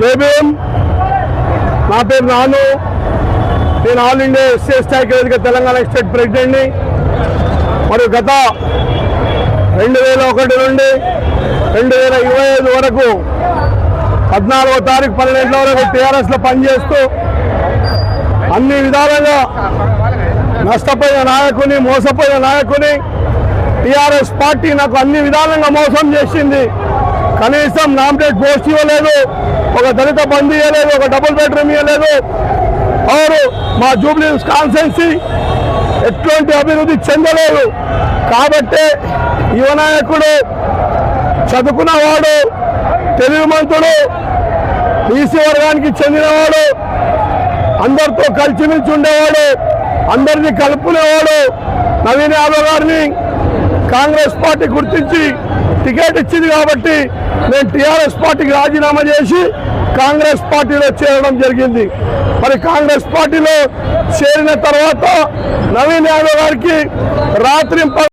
JBM నా పేరు నాను. నేను ఆల్ ఇండియా ఎస్సీ స్థాయికి వేదిక తెలంగాణ స్టేట్ ప్రెసిడెంట్ని. మరియు గత రెండు వేల ఒకటి నుండి రెండు వేల ఇరవై ఐదు వరకు పద్నాలుగో తారీఖు పన్నెండు వరకు టీఆర్ఎస్లో పనిచేస్తూ అన్ని విధాలుగా నష్టపోయిన నాయకుని మోసపోయిన నాయకుని టీఆర్ఎస్ పార్టీ నాకు అన్ని విధాలుగా మోసం చేసింది. కనీసం నామినేట్ పోస్ట్ ఇవ్వలేదు. ఒక దళిత బంధు ఇవ్వలేదు ఒక డబుల్ బెడ్రూమ్ ఇవ్వలేదు వారు మా జూబ్లీ కాన్సెన్సీ ఎటువంటి అభివృద్ధి చెందలేదు. కాబట్టి యువ నాయకుడు చదువుకున్నవాడు తెలివిమంతుడు బీసీ వర్గానికి చెందినవాడు అందరితో కలిసిమెలిసి ఉండేవాడు అందరినీ కలుపుకునేవాడు నవీన్ యాదవ్ గారిని కాంగ్రెస్ పార్టీ గుర్తించి టికెట్ ఇచ్చింది కాబట్టి నేను టీఆర్ఎస్ పార్టీకి రాజీనామా చేసి కాంగ్రెస్ పార్టీలో చేరడం జరిగింది. మరి కాంగ్రెస్ పార్టీలో చేరిన తర్వాత నవీన్ యాదవ్ గారికి రాత్రి